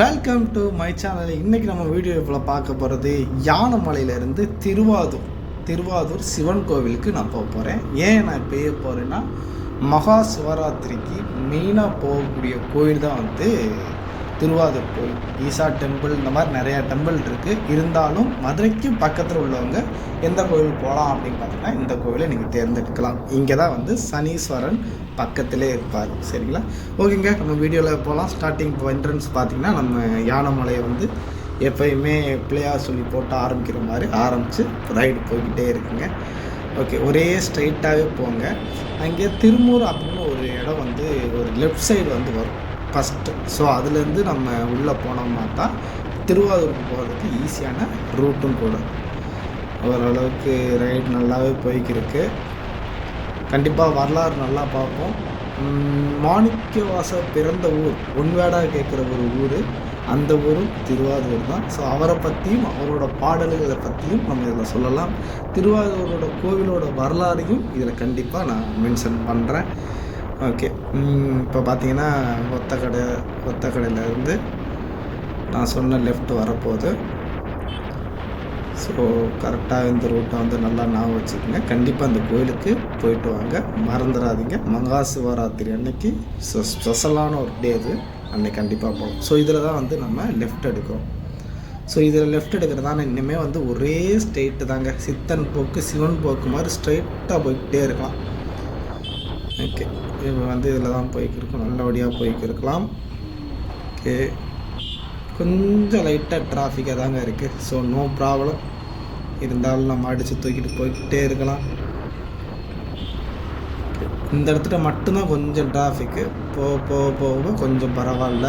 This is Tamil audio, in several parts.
வெல்கம் டு மை சேனல் இன்றைக்கி நம்ம வீடியோவில் பார்க்க போகிறது யானைமலையிலேருந்து திருவாதூர் திருவாதூர் சிவன் கோவிலுக்கு நான் போக போகிறேன் ஏன் நான் இப்போ போகிறேன்னா மகா சிவராத்திரிக்கு மெயினாக போகக்கூடிய கோயில் தான் வந்து திருவாதூர் கோயில். ஈசா டெம்பிள் இந்த மாதிரி நிறையா டெம்பிள் இருக்குது இருந்தாலும் மதுரைக்கு பக்கத்தில் உள்ளவங்க எந்த கோயில் போகலாம் அப்படின்னு பார்த்தீங்கன்னா இந்த கோவிலை நீங்கள் தேர்ந்தெடுக்கலாம். இங்கே தான் வந்து சனீஸ்வரன் பக்கத்திலே இருப்பார். சரிங்களா? ஓகேங்க நம்ம வீடியோவில் போகலாம் ஸ்டார்டிங் என்ட்ரன்ஸ் பார்த்தீங்கன்னா நம்ம யானைமலையை வந்து எப்பயுமே பிள்ளையார் சொல்லி போட்டு ஆரம்பிக்கிற மாதிரி ஆரம்பித்து ரைடு போய்கிட்டே இருக்குங்க. ஓகே ஒரே ஸ்ட்ரைட்டாகவே போங்க. அங்கே திருமூர் அப்படின்னு ஒரு இடம் வந்து ஒரு லெஃப்ட் சைடு வந்து வரும். ஃபஸ்ட்டு ஸோ அதுலேருந்து நம்ம உள்ளே போனோம்னா தான் திருவாரூருக்கு போகிறதுக்கு ஈஸியான ரூட்டும் கூட. ஓரளவுக்கு ரைடு நல்லாவே போய்க்கிருக்கு. கண்டிப்பாக வரலாறு நல்லா பார்ப்போம். மாணிக்கவாச பிறந்த ஊர் ஒன்வேடாக கேட்குற ஒரு ஊர் அந்த ஊரும் திருவாரூர் தான். ஸோ அவரை பற்றியும் அவரோட பாடல்களை பற்றியும் நம்ம இதில் சொல்லலாம். திருவாரூரோட கோவிலோட வரலாறையும் இதில் கண்டிப்பாக நான் மென்ஷன் பண்ணுறேன் ஓகே இப்போ பார்த்தீங்கன்னா ஒத்தக்கடை ஒத்தக்கடையிலேருந்து நான் சொன்ன லெஃப்ட் வரப்போகுது. ஸோ கரெக்டாக இந்த ரூட்டை வந்து நல்லா ஞாபகம் வச்சுக்கோங்க. கண்டிப்பாக அந்த கோயிலுக்கு போயிட்டு வாங்க. மறந்துடாதீங்க. மகா சிவராத்திரி அன்னைக்கு ஸ்பெஷலான ஒரு டே அது. அன்னைக்கு கண்டிப்பாக போகணும். ஸோ இதில் தான் வந்து நம்ம லெஃப்ட் எடுக்கிறோம். ஸோ இதில் லெஃப்ட் எடுக்கிறதான இன்னுமே வந்து ஒரே ஸ்ட்ரெயிட்டு தாங்க. சித்தன் போக்கு சிவன் போக்கு மாதிரி ஸ்ட்ரெயிட்டாக போய்கிட்டே இருக்கலாம். ஓகே இப்போ வந்து இதில் தான் போய்க்கிருக்கோம் நல்லபடியாக போய்க்கிருக்கலாம் ஓகே கொஞ்சம் லைட்டாக டிராஃபிக்காக தாங்க இருக்குது ஸோ நோ ப்ராப்ளம் இருந்தாலும் நம்ம அடித்து தூக்கிட்டு போய்கிட்டே இருக்கலாம். இந்த இடத்துல மட்டும்தான் கொஞ்சம் டிராஃபிக்கு போக போக போக கொஞ்சம் பரவாயில்ல.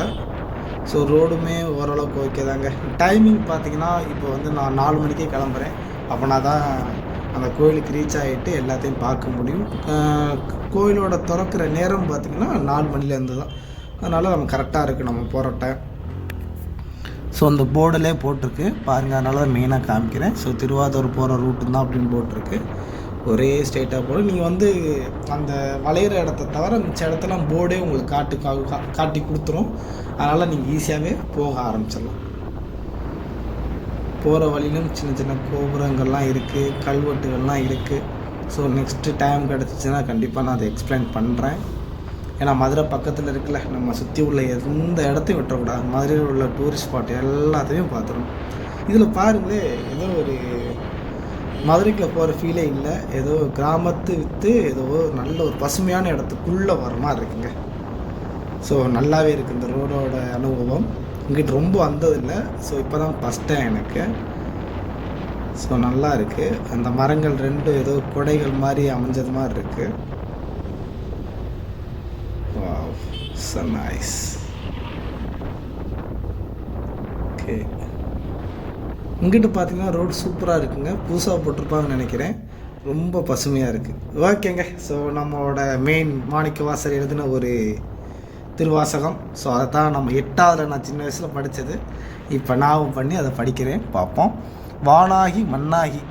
ஸோ ரோடுமே ஓரளவுக்கு ஓகே தாங்க. டைமிங் பார்த்தீங்கன்னா இப்போ வந்து நான் நாலு மணிக்கே கிளம்புறேன். அப்போனா தான் அந்த கோயிலுக்கு ரீச் ஆகிட்டு எல்லாத்தையும் பார்க்க முடியும். கோயிலோட திறக்கிற நேரம் பார்த்தீங்கன்னா நாலு மணிலேருந்து தான். அதனால் நம்ம கரெக்டாக இருக்குது நம்ம போகிற டைம் ஸோ அந்த போர்டிலே போட்டிருக்கு. பாருங்கள் அதனால தான் மெயினாக காமிக்கிறேன். ஸோ திருவாரூர் போகிற ரூட்டு தான் அப்படின்னு போட்டிருக்கு. ஒரே ஸ்டேட்டாக போட. நீங்கள் வந்து அந்த வளையிற இடத்த தவிர மிச்ச இடத்தெல்லாம் போர்டே உங்களுக்கு காட்டு கா- காட்டி கொடுத்துரும். அதனால் நீங்கள் ஈஸியாகவே போக ஆரம்பிச்சிடலாம். போகிற வழியிலும் சின்ன சின்ன கோபுரங்கள்லாம் இருக்குது கல்வெட்டுகள்லாம் இருக்குது ஸோ நெக்ஸ்ட்டு டைம் கிடச்சிச்சின்னா கண்டிப்பாக நான் அதை எக்ஸ்பிளைன் பண்ணுறேன் ஏன்னா மதுரை பக்கத்தில் இருக்குல்ல நம்ம சுற்றி உள்ள எந்த இடத்தையும் விட்டுறக்கூடாது. மதுரையில் உள்ள டூரிஸ்ட் ஸ்பாட் எல்லாத்தையும் பார்த்துரும். இதில் பாருங்களே ஏதோ ஒரு மதுரைக்கு போகிற ஃபீலே இல்லை. ஏதோ கிராமத்து விற்று ஏதோ நல்ல ஒரு பசுமையான இடத்துக்குள்ளே வர மாதிரி இருக்குங்க. ஸோ நல்லாவே இருக்குது இந்த ரோடோட அனுபவம். இங்கிட்ட ரொம்ப வந்ததில்லை. ஸோ இப்போ தான் ஃபஸ்ட் டைம் எனக்கு. ஸோ நல்லா இருக்குது அந்த மரங்கள் ரெண்டும் ஏதோ கொடைகள் மாதிரி அமைஞ்சது மாதிரி இருக்குது nice. ஓகே இங்கிட்டு பார்த்தீங்கன்னா ரோடு சூப்பராக இருக்குங்க. புதுசாக போட்டிருப்பாங்கன்னு நினைக்கிறேன். ரொம்ப பசுமையாக இருக்குது ஓகேங்க. ஸோ நம்மளோட மெயின் மாணிக்க வாசல் எழுதின ஒரு திருவாசகம். ஸோ அதை தான் நம்ம எட்டாவது நான் சின்ன வயசில் படித்தது இப்போ ஞாபகம் பண்ணி அதை படிக்கிறேன். பார்ப்போம். வானாகி மண்ணாகி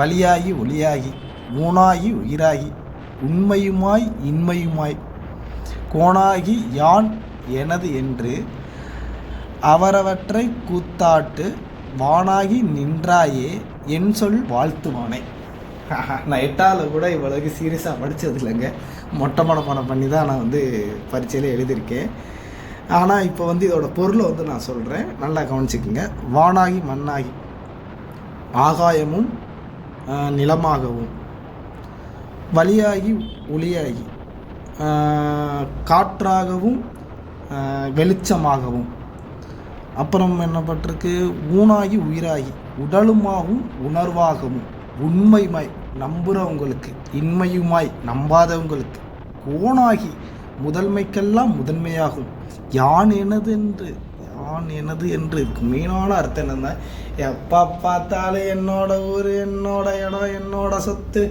வலியாகி ஒளியாகி ஊனாகி உயிராகி உண்மையுமாய் இன்மையுமாய். கோணாகி யான் எனது என்று அவரவற்றை கூத்தாட்டு வானாகி நின்றாயே என் சொல் வாழ்த்துவானே. நான் எட்டாவில் கூட இவ்வளவுக்கு சீரியஸாக படித்தது இல்லைங்க மொட்டை பணம் பண்ணி தான் நான் வந்து பரீட்சையில் எழுதியிருக்கேன். ஆனால் இப்போ வந்து இதோட பொருளை வந்து நான் சொல்கிறேன் நல்லா கவனிச்சுக்குங்க. வானாகி மண்ணாகி ஆகாயமும் நிலமாகவும் வழியாகி ஒளியாகி காற்றாகவும் வெளிச்சமாகவும். அப்புறம் என்னப்பட்டிருக்கு ஊனாகி உயிராகி உடலுமாகவும் உணர்வாகவும் உண்மையுமாய் நம்புகிறவங்களுக்கு இன்மையுமாய் நம்பாதவங்களுக்கு கோணாகி முதன்மைக்கெல்லாம் முதன்மையாகும். யான் எனது என்று யான் எனது என்று இருக்கு மெயினான அர்த்தம் என்னன்னா எப்போ பார்த்தாலும் என்னோட ஊர் என்னோட இடம் என்னோட சொத்து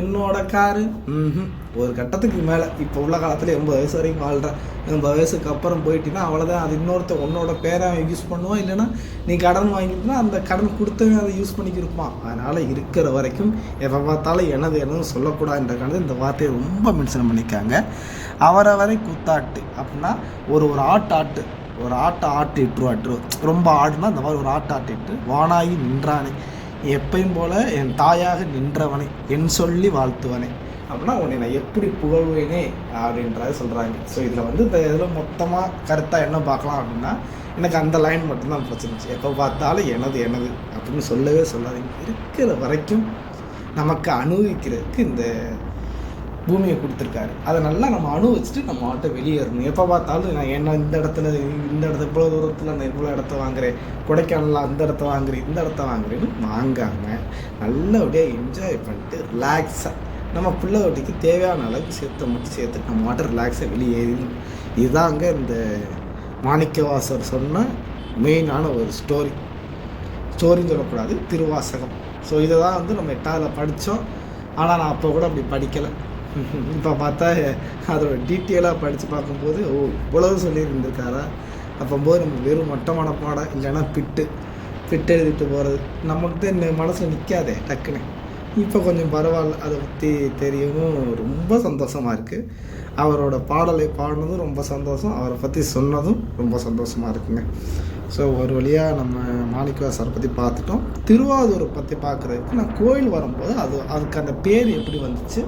என்னோட காரு ம் ஒரு கட்டத்துக்கு மேலே. இப்போ உள்ள காலத்தில் எண்பது வயசு வரைக்கும் வாழ்கிறேன் எண்பது வயசுக்கு அப்புறம் போயிட்டீங்கன்னா அவ்வளோதான் அது இன்னொருத்த உன்னோட பேரை அவன் யூஸ் பண்ணுவான். இல்லைன்னா நீ கடன் வாங்கிட்டுனா அந்த கடன் கொடுத்தவன் அதை யூஸ் பண்ணிக்கிருப்பான். அதனால் இருக்கிற வரைக்கும் எப்போ பார்த்தாலும் எனது எனது சொல்லக்கூடாதுன்றக்கான இந்த வார்த்தையை ரொம்ப மென்ஷன் பண்ணியிருக்காங்க. அவரவரை குத்தாட்டு அப்படின்னா ஒரு ஒரு ஆட்டு ஆட்டு. ஒரு ஆட்டை ஆட்டிட்டு ஆட்டு ரொம்ப ஆடுனா இந்த மாதிரி ஒரு ஆட்டை ஆட்டிட்டு வானாகி நின்றானே. எப்பையும் போல என் தாயாக நின்றவனே. என் சொல்லி வாழ்த்துவனே. அப்படின்னா உன்னை நான் எப்படி புகழ்வேனே அப்படின்றத சொல்கிறாங்க ஸோ இதில் வந்து இந்த இதில் மொத்தமாக கருத்தாக என்ன பார்க்கலாம் அப்படின்னா எனக்கு அந்த லைன் மட்டும்தான் பிரச்சனை எப்போ பார்த்தாலும் எனது எனது அப்படின்னு சொல்லவே சொல்லாதீங்க. இருக்கிற வரைக்கும் நமக்கு அனுபவிக்கிறதுக்கு இந்த பூமியை கொடுத்துருக்காரு. அதை நல்லா நம்ம அனுபவிச்சுட்டு நம்ம ஆட்டை வெளியேறணும் எப்போ பார்த்தாலும் நான் என்ன இந்த இடத்துல இந்த இடத்துல இவ்வளோ தூரத்தில் நான் இவ்வளோ இடத்த வாங்குறேன். கொடைக்கானலில் அந்த இடத்த வாங்குறேன் இந்த இடத்த வாங்குறேன்னு வாங்காமல் நல்லபடியாக என்ஜாய் பண்ணிட்டு ரிலாக்ஸாக நம்ம பிள்ளை வட்டிக்கு தேவையான அளவுக்கு சேர்த்து மட்டும் சேர்த்து நம்ம வாட்டர் ரிலாக்ஸாக வெளியேறணும் இதுதாங்க இந்த மாணிக்கவாசர் சொன்ன மெயினான ஒரு ஸ்டோரி ஸ்டோரின்னு சொல்லக்கூடாது திருவாசகம். ஸோ இதை தான் வந்து நம்ம எட்டாவதில் படித்தோம் ஆனால் நான் அப்போ கூட அப்படி படிக்கலை. இப்போ பார்த்தா அதோட டீட்டெயிலாக படித்து பார்க்கும்போது ஓ இவ்வளவு சொல்லியிருந்திருக்காரா? அப்போம்போது நம்ம வெறும் மட்டமான பாடம் இல்லைன்னா பிட்டு. பிட்டு எழுதிட்டு போகிறது நம்மகிட்ட இந்த மனசில் நிற்காதே டக்குன்னு. இப்போ கொஞ்சம் பரவாயில்ல. அதை பற்றி தெரியவும் ரொம்ப சந்தோஷமாக இருக்குது அவரோட பாடலை பாடினதும் ரொம்ப சந்தோஷம். அவரை பற்றி சொன்னதும் ரொம்ப சந்தோஷமாக இருக்குங்க. ஸோ ஒரு வழியாக நம்ம மாணிக்கவாசரை பற்றி பார்த்துட்டோம். திருவாரூரை பற்றி பார்க்குறதுக்கு நான் கோயில் வரும்போது அது அதுக்கு அந்த பேர் எப்படி வந்துச்சு?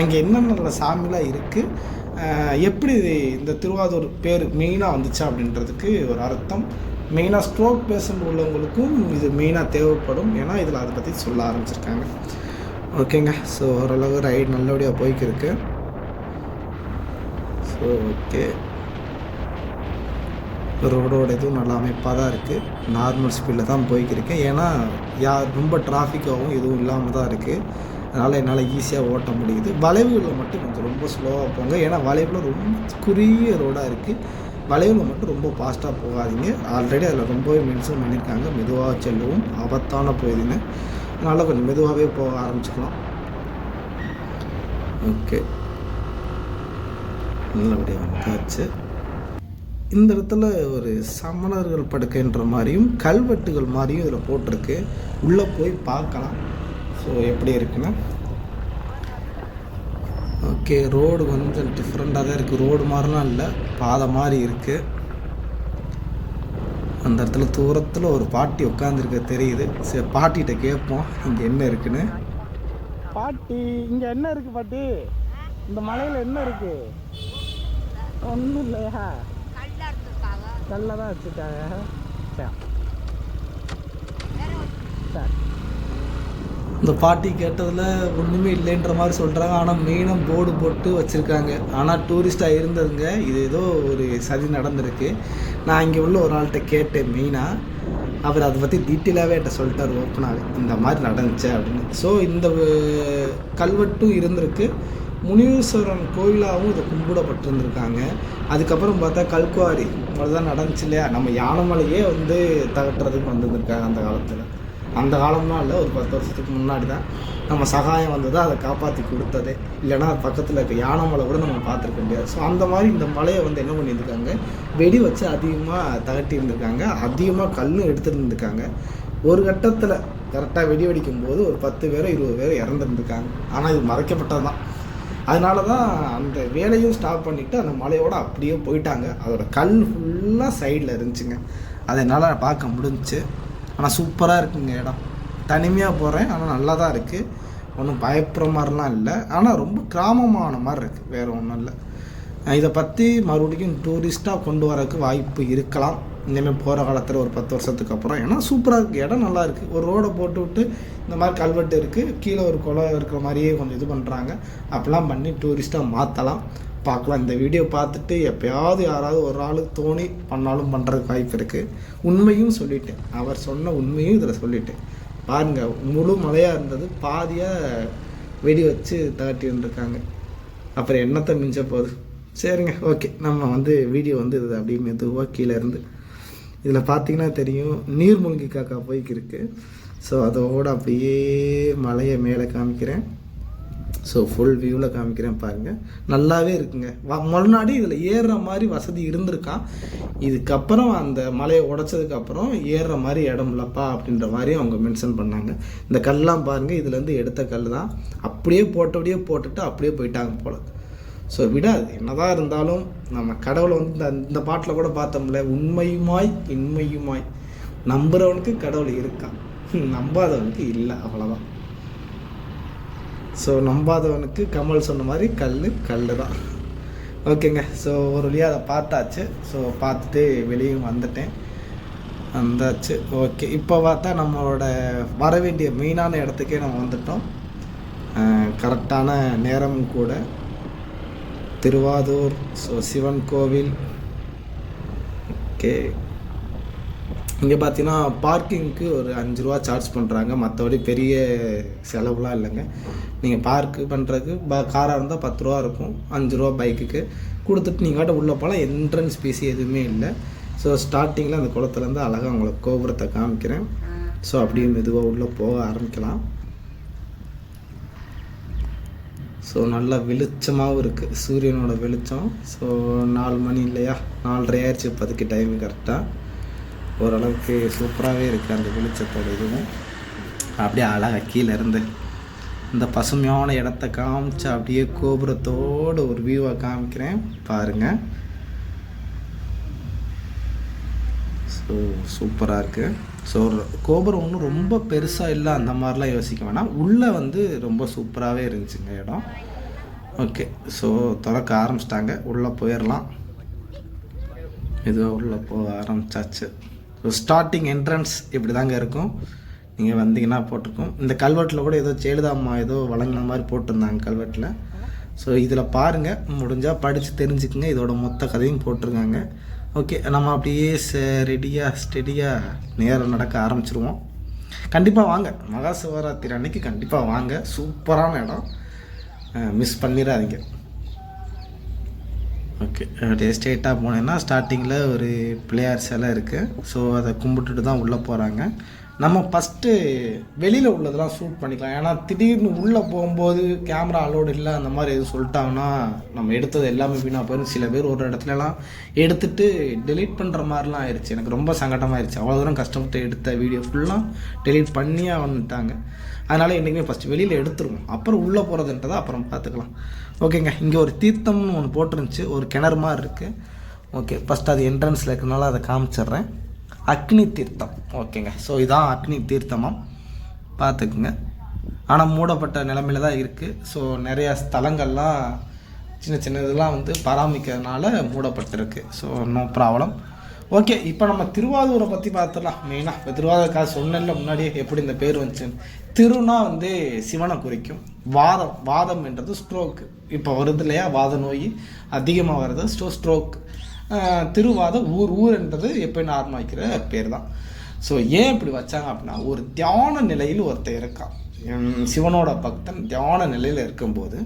அங்கே என்னென்ன சாமிலாம் இருக்குது எப்படி இந்த திருவாரூர் பேர் மெயினாக வந்துச்சு அப்படின்றதுக்கு ஒரு அர்த்தம். மெயினாக ஸ்ட்ரோக் பேஷண்ட் உள்ளவங்களுக்கும் இது மெயினாக தேவைப்படும். ஏன்னா இதில் அதை பற்றி சொல்ல ஆரம்பிச்சிருக்காங்க. ஓகேங்க. ஸோ ஓரளவு ரைடு நல்லபடியாக போய்க்கிருக்கு. ஸோ ஓகே ரோடோட இதுவும் நல்லா அமைப்பாக தான் இருக்குது நார்மல் ஸ்பீடில் தான் போய்க்கிருக்கேன் ஏன்னா யார் ரொம்ப டிராஃபிக்காகவும் எதுவும் இல்லாமல் தான் இருக்குது அதனால் என்னால் ஈஸியாக ஓட்ட முடியுது. வளைவுகளில் மட்டும் கொஞ்சம் ரொம்ப ஸ்லோவாக போங்க. ஏன்னா வளைவில் ரொம்ப குறுகிய ரோடாக இருக்குது வளைவில் மட்டும் ரொம்ப ஃபாஸ்ட்டாக போகாதீங்க. ஆல்ரெடி அதில் ரொம்பவே மென்ஷன் பண்ணியிருக்காங்க மெதுவாக செல்லவும். ஆபத்தான பகுதின்னு அதனால் கொஞ்சம் மெதுவாகவே போக ஆரம்பிச்சுக்கலாம். ஓகே நல்லபடியாக வந்தாச்சு. இந்த இடத்துல ஒரு சமணர்கள் படுக்கைன்ற மாதிரியும் கல்வெட்டுகள் மாதிரியும் இதில் போட்டிருக்கு. உள்ளே போய் பார்க்கலாம். ஸோ எப்படி இருக்குன்னா? ஓகே ரோடு கொஞ்சம் டிஃப்ரெண்ட்டாக தான் இருக்குது ரோடு மாதிரிலாம் இல்லை. பாதை மாதிரி இருக்குது அந்த இடத்துல தூரத்தில் ஒரு பாட்டி உட்காந்துருக்க தெரியுது. சரி பாட்டிகிட்ட கேட்போம் இங்கே என்ன இருக்குன்னு? பாட்டி இங்கே என்ன இருக்குது பாட்டி? இந்த மலையில் என்ன இருக்குது ஒன்றும் இல்லையா? கல்ல தான் வச்சுருக்காங்க. இந்த பாட்டி கேட்டதில் ஒன்றுமே இல்லைன்ற மாதிரி சொல்கிறாங்க ஆனால் மெயினாக போர்டு போட்டு வச்சுருக்காங்க. ஆனால் டூரிஸ்ட்டாக இருந்ததுங்க. இது ஏதோ ஒரு சதி நடந்திருக்கு. நான் இங்கே உள்ள ஒரு ஆள்கிட்ட கேட்டேன் மெயினாக அவர் அதை பற்றி டீட்டெயிலாகவே என்கிட்ட சொல்லிட்டார் ஓப்பனாக இந்த மாதிரி நடந்துச்சு அப்படின்னு. ஸோ இந்த கல்வெட்டும் இருந்திருக்கு. முனீஸ்வரன் கோயிலாகவும் இதை கும்பிடப்பட்டிருந்திருக்காங்க. அதுக்கப்புறம் பார்த்தா கல்குவாரி தான் நடந்துச்சு இல்லையா? நம்ம யானைமலையே வந்து தகட்டுறதுக்கு வந்திருந்திருக்காங்க அந்த காலத்தில். அந்த காலம்லாம் இல்லை ஒரு பத்து வருஷத்துக்கு முன்னாடி தான் நம்ம சகாயம் வந்ததை அதை காப்பாற்றி கொடுத்தது. இல்லைன்னா பக்கத்தில் இருக்க யானை மலை கூட நம்ம பார்த்துருக்க முடியாது. ஸோ அந்த மாதிரி இந்த மலையை வந்து என்ன பண்ணியிருக்காங்க வெடி வச்சு அதிகமாக தகட்டி இருந்திருக்காங்க அதிகமாக கல்லும் எடுத்துகிட்டு இருந்திருக்காங்க ஒரு கட்டத்தில் கரெக்டாக வெடி வெடிக்கும் போது ஒரு பத்து பேரோ இருபது பேரோ இறந்துருந்துருக்காங்க. ஆனால் இது மறைக்கப்பட்டது தான். அதனால தான் அந்த வேலையும் ஸ்டாப் பண்ணிவிட்டு அந்த மலையோட அப்படியே போயிட்டாங்க. அதோட கல் ஃபுல்லாக சைடில் இருந்துச்சுங்க. அதை என்னால் பார்க்க முடிஞ்சுச்சு. ஆனால் சூப்பராக இருக்குங்க இடம். தனிமையாக போகிறேன் ஆனால் நல்லா தான் இருக்குது ஒன்றும் பயப்படுற மாதிரிலாம் இல்லை. ஆனால் ரொம்ப கிராமமான மாதிரி இருக்குது வேறு ஒன்றும் இல்லை. இதை பற்றி மறுபடியும் டூரிஸ்ட்டாக கொண்டு வரதுக்கு வாய்ப்பு இருக்கலாம். இனிமேல் போகிற காலத்தில் ஒரு பத்து வருஷத்துக்கு அப்புறம். ஏன்னா சூப்பராக இருக்குது இடம் நல்லா இருக்குது ஒரு ரோடை போட்டு விட்டு இந்த மாதிரி கல்வெட்டு இருக்குது கீழே ஒரு குளம் இருக்கிற மாதிரியே கொஞ்சம் இது பண்ணுறாங்க அப்படிலாம் பண்ணி டூரிஸ்ட்டாக மாற்றலாம் பார்க்கலாம். இந்த வீடியோ பார்த்துட்டு எப்பயாவது யாராவது ஒரு ஆள் தோணி பண்ணாலும் பண்ணுறதுக்கு வாய்ப்பு இருக்குது உண்மையும் சொல்லிட்டேன். அவர் சொன்ன உண்மையும் இதில் சொல்லிட்டேன். பாருங்கள் முழு மழையாக இருந்தது. பாதியாக வெடி வச்சு தகட்டின்னு அப்புறம் என்னத்தை மிஞ்ச போகுது? சரிங்க ஓகே நம்ம வந்து வீடியோ வந்து இது அப்படியே மெதுவாக கீழே இருந்து. இதில் பார்த்தீங்கன்னா தெரியும் நீர்மூழ்கி காக்கா போய்க்கு இருக்குது ஸோ அதோட அப்படியே மலையை மேலே காமிக்கிறேன். ஸோ ஃபுல் வியூவில் காமிக்கிறேன் பாருங்கள் நல்லாவே இருக்குங்க. வ- முன்னாடி இதில் ஏறுற மாதிரி வசதி இருந்திருக்கான் இதுக்கப்புறம் அந்த மலையை உடச்சதுக்கப்புறம் ஏறுற மாதிரி இடம் இல்லைப்பா அப்படின்ற மாதிரி அவங்க மென்ஷன் பண்ணாங்க. இந்த கல்லாம் பாருங்கள் இதுலேருந்து எடுத்த கல் தான். அப்படியே போட்டபடியே போட்டுட்டு அப்படியே போயிட்டாங்க போல். ஸோ விடாது. என்னதான் இருந்தாலும் நம்ம கடவுளை வந்து இந்த இந்த பாட்டில் கூட பார்த்தோம்ல உண்மையுமாய் இன்மையுமாய். நம்புகிறவனுக்கு கடவுள் இருக்கான் நம்பாதவனுக்கு இல்லை அவ்வளோதான் ஸோ நம்பாதவனுக்கு கமல் சொன்ன மாதிரி கல் கல் தான் ஓகேங்க. ஸோ ஒரு வழியாக அதை பார்த்தாச்சு. ஸோ பார்த்துட்டு வெளியும் வந்துட்டேன். வந்தாச்சு. ஓகே இப்போ பார்த்தா நம்மளோட வர வேண்டிய மெயினான இடத்துக்கே நம்ம வந்துட்டோம். கரெக்டான நேரமும் கூட. திருவாதூர் ஸோ சிவன் கோவில். ஓகே இங்கே பார்த்தீங்கன்னா பார்க்கிங்க்கு ஒரு அஞ்சு ரூபா சார்ஜ் பண்ணுறாங்க மற்றபடி பெரிய செலவுலாம் இல்லைங்க. நீங்கள் பார்க்கு பண்ணுறதுக்கு ப காராக இருந்தால் பத்து ரூபா இருக்கும். அஞ்சு ரூபா பைக்குக்கு கொடுத்துட்டு நீங்கள் வாட்ட உள்ளே போகலாம். என்ட்ரன்ஸ் பீஸ் எதுவுமே இல்லை. ஸோ ஸ்டார்டிங்கில் அந்த குளத்துலேருந்து அழகாக உங்களுக்கு கோபுரத்தை காமிக்கிறேன். ஸோ அப்படியே மெதுவாக உள்ளே போக ஆரம்பிக்கலாம். ஸோ நல்லா வெளிச்சமாகவும் இருக்குது சூரியனோட வெளிச்சம். ஸோ நாலு மணி இல்லையா? நாலரை ஆயிடுச்சு இப்போதைக்கு டைம் கரெக்டாக ஓரளவுக்கு சூப்பராகவே இருக்குது அந்த வெளிச்சத்தோட இதுவும். அப்படியே அழகாக கீழே இருந்து இந்த பசுமையான இடத்த காமிச்சு அப்படியே கோபுரத்தோடு ஒரு வியூவை காமிக்கிறேன். பாருங்கள் ஸோ சூப்பராக இருக்குது ஸோ கோபுரம் ஒன்றும் ரொம்ப பெருசாக இல்லை அந்த மாதிரிலாம் யோசிக்க வேணாம். உள்ளே வந்து ரொம்ப சூப்பராகவே இருந்துச்சுங்க இடம். ஓகே. ஸோ திறக்க ஆரம்பிச்சிட்டாங்க. உள்ளே போயிடலாம் இதுவாக உள்ளே போக ஆரம்பிச்சாச்சு. ஸோ ஸ்டார்டிங் என்ட்ரன்ஸ் இப்படி தாங்க இருக்கும். நீங்கள் வந்தீங்கன்னா போட்டிருக்கோம். இந்த கல்வெட்டில் கூட ஏதோ ஜெயலலிதாம்மா ஏதோ வழங்கின மாதிரி போட்டிருந்தாங்க கல்வெட்டில். ஸோ இதில் பாருங்கள் முடிஞ்சால் படித்து தெரிஞ்சுக்குங்க. இதோட மொத்த கதையும் போட்டிருக்காங்க. ஓகே நம்ம அப்படியே ரெடியாக ஸ்டெடியாக நேரம் நடக்க ஆரம்பிச்சிருவோம். கண்டிப்பாக வாங்க. மகா சிவராத்திரி அன்னைக்கு கண்டிப்பாக வாங்க. சூப்பரான இடம். மிஸ் பண்ணிடாதீங்க ஓகே அப்படியே ஸ்ட்ரெயிட்டாக போனேன்னா ஸ்டார்டிங்கில் ஒரு பிள்ளையார் சிலை இருக்குது ஸோ அதை கும்பிட்டுட்டு தான் உள்ளே போகிறாங்க நம்ம ஃபஸ்ட்டு வெளியில் உள்ளதெல்லாம் ஷூட் பண்ணிக்கலாம். ஏன்னா திடீர்னு உள்ளே போகும்போது கேமரா அலோடு இல்லை அந்த மாதிரி எதுவும் சொல்லிட்டாங்கன்னா நம்ம எடுத்தது எல்லாமே வீணாக போயிடும் சில பேர் ஒரு இடத்துலலாம் எடுத்துட்டு டெலீட் பண்ணுற மாதிரிலாம் ஆயிடுச்சு எனக்கு ரொம்ப சங்கடமாயிருச்சு. அவ்வளோ தூரம் கஷ்டப்பட்டு எடுத்த வீடியோ ஃபுல்லாக டெலீட் பண்ணியே வந்துட்டாங்க. அதனால் என்றைக்குமே ஃபஸ்ட்டு வெளியில் எடுத்துருவோம். அப்புறம் உள்ளே போகிறதுன்றதை அப்புறம் பார்த்துக்கலாம். ஓகேங்க. இங்கே ஒரு தீர்த்தம்னு ஒன்று போட்டிருந்துச்சு. ஒரு கிணறு மாதிரி இருக்குது ஓகே. ஃபஸ்ட் அது என்ட்ரன்ஸில் இருக்கிறனால அதை காமிச்சிட்றேன். அக்னி தீர்த்தம். ஓகேங்க. ஸோ இதான் அக்னி தீர்த்தமாக பார்த்துக்குங்க. ஆனால் மூடப்பட்ட நிலமையில தான் இருக்குது ஸோ நிறையா ஸ்தலங்கள்லாம் சின்ன சின்ன இதெல்லாம் வந்து பராமரிக்கிறதுனால மூடப்பட்டிருக்கு. ஸோ நோ ப்ராப்ளம் ஓகே இப்போ நம்ம திருவாரூரை பற்றி பார்த்துடலாம். மெயினாக இப்போ திருவாரூர் காசு சொன்னல முன்னாடியே எப்படி இந்த பேர் வந்துச்சுன்னு. திருனா வந்து சிவனை குறிக்கும். வாதம் வாதம் என்றது ஸ்ட்ரோக்கு இப்போ வருது இல்லையா? வாத நோய் அதிகமாக வருது. ஸ்டோ ஸ்ட்ரோக் திருவாத ஊர் ஊர்ன்றது எப்பயும் ஆரம்பிக்கிற பேர் தான் ஸோ ஏன் இப்படி வச்சாங்க அப்படின்னா ஒரு தியான நிலையில் ஒருத்தர் இருக்கான். சிவனோட பக்தன் தியான நிலையில் இருக்கும்போது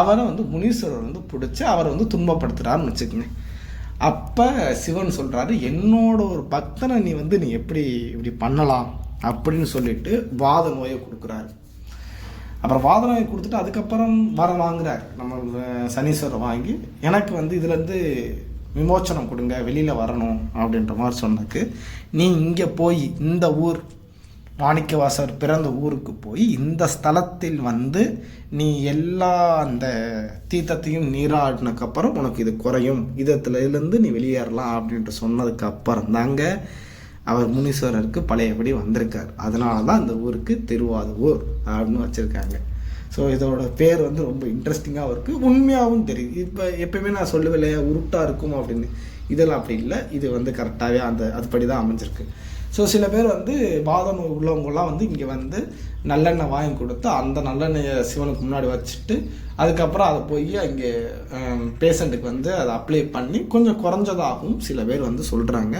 அவரை வந்து முனீஸ்வரர் வந்து பிடிச்சி அவரை வந்து துன்பப்படுத்துகிறாருன்னு வச்சுக்கோங்க. அப்போ சிவன் சொல்கிறாரு என்னோட ஒரு பக்தனை நீ வந்து நீ எப்படி இப்படி பண்ணலாம்? அப்படின்னு சொல்லிட்டு வாத நோயை கொடுக்குறாரு. அப்புறம் வாத நோயை கொடுத்துட்டு அதுக்கப்புறம் வரம் வாங்குறாரு. நம்ம சனீஸ்வரர் வாங்கி எனக்கு வந்து இதுலேருந்து விமோச்சனம் கொடுங்க வெளியில் வரணும் அப்படின்ற மாதிரி சொன்னதுக்கு நீ இங்கே போய் இந்த ஊர் மாணிக்கவாசர் பிறந்த ஊருக்கு போய் இந்த ஸ்தலத்தில் வந்து நீ எல்லா அந்த தீர்த்தத்தையும் நீராடினதுக்கப்புறம் உனக்கு இது குறையும். இதத்துலேருந்து நீ வெளியேறலாம் அப்படின்ட்டு சொன்னதுக்கு அப்புறம் தாங்க அவர் முனீஸ்வரருக்கு பழையபடி வந்திருக்கார். அதனால தான் அந்த ஊருக்கு திருவாதூர் அப்படின்னு வச்சுருக்காங்க. ஸோ இதோட பேர் வந்து ரொம்ப இன்ட்ரெஸ்டிங்காகவும் இருக்குது உண்மையாகவும் தெரியுது. இப்போ எப்பயுமே நான் சொல்லுவேன் இல்லையா உருட்டாக இருக்கும் அப்படின்னு. இதெல்லாம் அப்படி இல்லை. இது வந்து கரெக்டாகவே அந்த அதுபடி தான் அமைஞ்சிருக்கு. ஸோ சில பேர் வந்து வாதம் உள்ளவங்கலாம் வந்து இங்கே வந்து நல்லெண்ணெய் வாங்கி கொடுத்து அந்த நல்லெண்ணெயை சிவனுக்கு முன்னாடி வச்சுட்டு அதுக்கப்புறம் அதை போய் அங்கே பேஷண்ட்டுக்கு வந்து அதை அப்ளை பண்ணி கொஞ்சம் குறைஞ்சதாகவும் சில பேர் வந்து சொல்கிறாங்க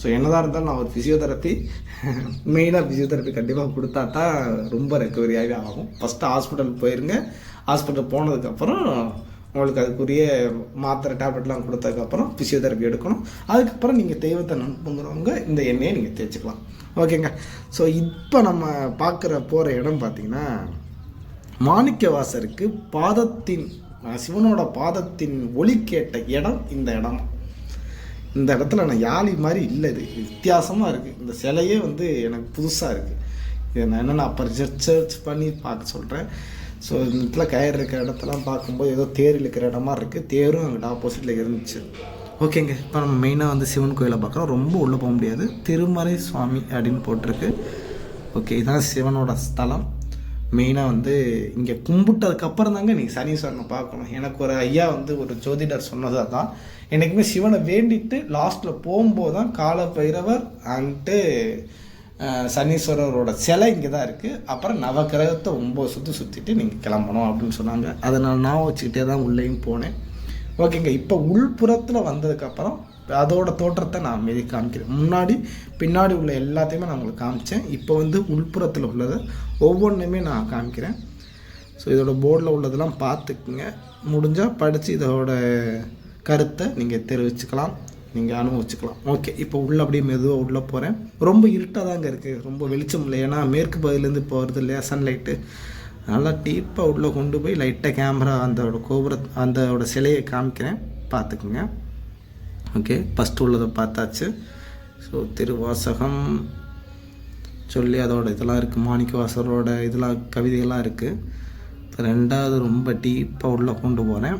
ஸோ என்னதான் இருந்தாலும் நான் ஒரு ஃபிசியோதெரப்பி மெயினாக ஃபிசியோதெரப்பி கண்டிப்பாக கொடுத்தா தான் ரொம்ப ரெக்கவரியாகவே ஆகும். ஃபஸ்ட்டு ஹாஸ்பிட்டல் போயிருங்க. ஹாஸ்பிட்டல் போனதுக்கப்புறம் உங்களுக்கு அதுக்குரிய மாத்திரை டேப்லெட்லாம் கொடுத்ததுக்கப்புறம் ஃபிசியோதெரப்பி எடுக்கணும். அதுக்கப்புறம் நீங்கள் தெய்வத்தை நம்புங்கிறவங்க இந்த எண்ணெயை நீங்கள் தேய்ச்சிக்கலாம். ஓகேங்க. ஸோ இப்போ நம்ம பார்க்குற போகிற இடம் பார்த்திங்கன்னா மாணிக்கவாசருக்கு பாதத்தின் சிவனோட பாதத்தின் ஒளி கேட்ட இடம் இந்த இடம். இந்த இடத்துல நான் யாழி மாதிரி இல்லை இது. வித்தியாசமாக இருக்குது இந்த சிலையே வந்து எனக்கு புதுசாக இருக்குது இதை நான் என்னென்ன அப்போ ரிசர்ச் பண்ணி பார்க்க சொல்கிறேன் ஸோ இந்த இடத்துல கயிறு இருக்கிற இடத்தெல்லாம் பார்க்கும்போது ஏதோ தேர் இருக்கிற இடமா இருக்குது தேரும் அங்கிட்ட ஆப்போசிட்டில் இருந்துச்சு. ஓகேங்க இப்போ நம்ம மெயினாக வந்து சிவன் கோயிலை பார்க்குறோம். ரொம்ப உள்ளே போக முடியாது. திருமறை சுவாமி அப்படின்னு போட்டிருக்கு. ஓகே இதுதான் சிவனோட ஸ்தலம். மெயினாக வந்து இங்கே கும்பிட்டதுக்கப்புறம் தாங்க நீங்கள் சனீஸ்வரனை பார்க்கணும். எனக்கு ஒரு ஐயா வந்து ஒரு ஜோதிடர் சொன்னது தான் என்றைக்குமே சிவனை வேண்டிட்டு லாஸ்ட்டில் போகும்போது தான் கால பைரவர் அன்ட்டு சனீஸ்வரரோட சிலை இங்கே தான் இருக்குது அப்புறம் நவக்கிரகத்தை ஒம்பது சுற்றி சுற்றிட்டு நீங்கள் கிளம்பணும் அப்படின்னு சொன்னாங்க. அதை நான் நான் வச்சுக்கிட்டே தான் உள்ளேயும் போனேன். ஓகேங்க இப்போ உள்புறத்தில் வந்ததுக்கப்புறம் அதோட தோற்றத்தை நான் மீதி காமிக்கிறேன். முன்னாடி பின்னாடி உள்ள எல்லாத்தையுமே நான் உங்களுக்கு காமிச்சேன். இப்போ வந்து உள்புறத்தில் உள்ளதை ஒவ்வொன்றுமே நான் காமிக்கிறேன். ஸோ இதோட போர்டில் உள்ளதெல்லாம் பார்த்துக்குங்க. முடிஞ்சால் படித்து இதோட கருத்தை நீங்கள் தெரிவிச்சுக்கலாம். நீங்கள் அனுபவிச்சுக்கலாம் ஓகே இப்போ உள்ளே அப்படியே மெதுவாக உள்ளே போகிறேன் ரொம்ப இருட்டாக தாங்க இருக்குது ரொம்ப வெளிச்சம் இல்லை. ஏன்னா மேற்கு பகுதியிலேருந்து இப்போ வருது இல்லையா சன்லைட்டு நல்லா டீப்பாக உள்ளே கொண்டு போய் லைட்டாக கேமரா அந்தோட கோபுர அந்தோட சிலையை காமிக்கிறேன். பார்த்துக்குங்க. ஓகே ஃபஸ்ட்டு உள்ளதை பார்த்தாச்சு. ஸோ திருவாசகம் சொல்லி அதோட இதெல்லாம் இருக்குது மாணிக்கவாசரோட இதெல்லாம் கவிதைகள்லாம் இருக்குது இப்போ ரெண்டாவது ரொம்ப டீப்பாக உள்ளே கொண்டு போகிறேன்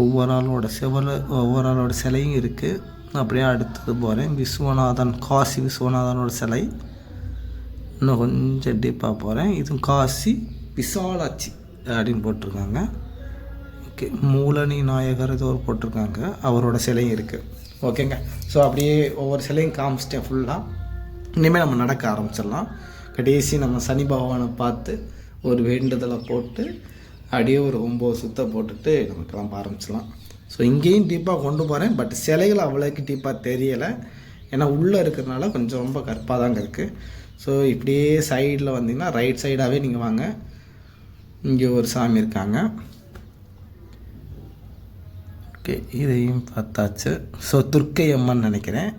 ஒவ்வொரு ஆளோட செவல ஒவ்வொரு ஆளோட சிலையும் இருக்குது அப்படியே அடுத்தது போகிறேன் விஸ்வநாதன் காசி விஸ்வநாதனோட சிலை. இன்னும் கொஞ்சம் டீப்பாக போகிறேன் இதுவும் காசி விசாலாட்சி அப்படின்னு போட்டிருக்காங்க. ஓகே மூலனி நாயகர் ஏதோ ஒரு போட்டிருக்காங்க. அவரோட சிலையும் இருக்குது ஓகேங்க. ஸோ அப்படியே ஒவ்வொரு சிலையும் காமிச்சிட்டேன் ஃபுல்லாக இனிமேல் நம்ம நடக்க ஆரம்பிச்சிடலாம். கடைசி நம்ம சனி பகவானை பார்த்து ஒரு வேண்டுதலை போட்டு அப்படியே ஒரு ஒம்பது சுத்த போட்டுட்டு நம்ம கிளம்ப ஆரம்பிச்சிடலாம். ஸோ இங்கேயும் டீப்பாக கொண்டு போகிறேன் பட் சிலைகள் அவ்வளோக்கு டீப்பாக தெரியலை. ஏன்னா உள்ளே இருக்கிறனால கொஞ்சம் ரொம்ப கற்பாக தாங்க இருக்குது ஸோ இப்படியே சைடில் வந்தீங்கன்னா ரைட் சைடாகவே நீங்கள் வாங்க. இங்கே ஒரு சாமி இருக்காங்க. ஓகே இதையும் பார்த்தாச்சு. ஸோ துர்க்கை அம்மன் நினைக்கிறேன்.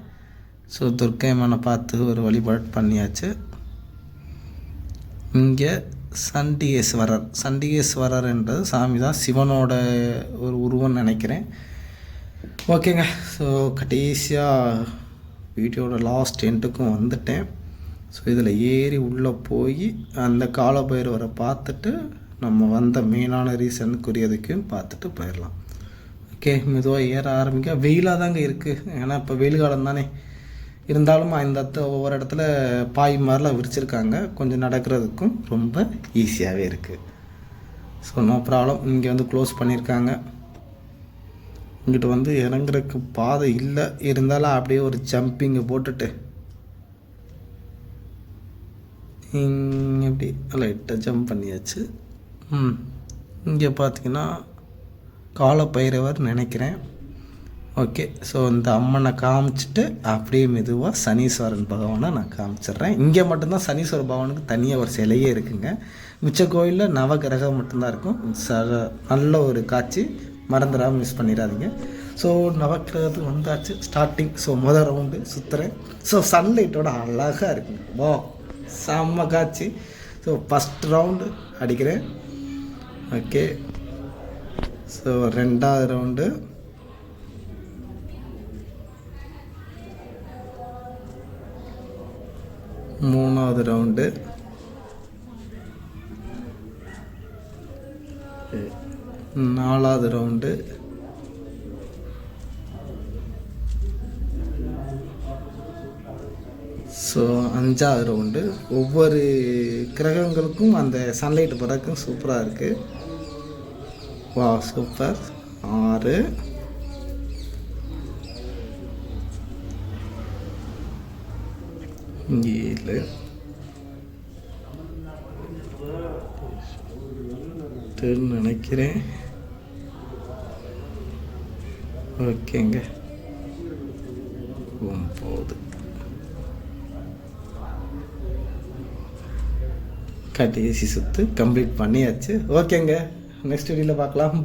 ஸோ துர்க்கை அம்மனை பார்த்து ஒரு வழிபாடு பண்ணியாச்சு. இங்கே சண்டிகேஸ்வரர். சண்டிகேஸ்வரர் என்றது சாமி தான் சிவனோட ஒரு உருவம்னு நினைக்கிறேன். ஓகேங்க. ஸோ கடைசியாக வீடியோட லாஸ்ட் எண்டுக்கும் வந்துட்டேன். ஸோ இதில் ஏறி உள்ளே போய் அந்த காலபைரவரை பார்த்துட்டு நம்ம வந்த மெயினான ரீசனுக்குரியதுக்கும் பார்த்துட்டு போயிடலாம். ஓகே மெதுவாக ஏற ஆரம்பிக்க. வெயிலாக தாங்க இருக்குது ஏன்னா இப்போ வெயில் காலம் தானே. இருந்தாலும் இந்த ஒவ்வொரு இடத்துல பாய் மாதிரிலாம் விரிச்சிருக்காங்க. கொஞ்சம் நடக்கிறதுக்கும் ரொம்ப ஈஸியாகவே இருக்குது ஸோ நோ ப்ராப்ளம் இங்கே வந்து க்ளோஸ் பண்ணியிருக்காங்க இங்கிட்ட வந்து இறங்குறதுக்கு பாதை இல்லை. இருந்தாலும் அப்படியே ஒரு ஜம்பிங்கை போட்டுட்டு. இங்கே இப்படி லைட்டாக ஜம்ப் பண்ணியாச்சு. ம். இங்கே பார்த்தீங்கன்னா காலப்பைரவர் நினைக்கிறேன். ஓகே ஸோ இந்த அம்மனை காமிச்சிட்டு அப்படியே மெதுவாக சனீஸ்வரன் பகவானை நான் காமிச்சிடுறேன். இங்கே மட்டும்தான் சனீஸ்வர பகவானுக்கு தனியாக ஒரு சிலையே இருக்குங்க. மிச்ச கோயிலில் நவகிரகம் மட்டும்தான் இருக்கும். ச நல்ல ஒரு காட்சி மறந்துடாமல் மிஸ் பண்ணிடாதீங்க. ஸோ நவக்கிரகத்துக்கு வந்தாச்சு ஸ்டார்டிங் ஸோ முதல் ரவுண்டு சுற்றுறேன் ஸோ சன்லைட்டோட அழகாக இருக்குங்க வா செம்ம காட்சி. ஸோ ஃபஸ்ட் ரவுண்டு அடிக்கிறேன். ஓகே ஸோ ரெண்டாவது ரவுண்டு மூணாவது ரவுண்டு நாலாவது ரவுண்டு ஸோ அஞ்சாவது ரவுண்டு ஒவ்வொரு கிரகங்களுக்கும் அந்த சன்லைட் பறக்கும் சூப்பராக இருக்குது வா சூப்பர் ஆறு ஏழு இல்லை நினைக்கிறேன் ஓகேங்க ஒம்பது கடைசி சுத்து கம்ப்ளீட் பண்ணியாச்சு ஓகேங்க நெக்ஸ்ட் வீடியோவில் பார்க்கலாம்.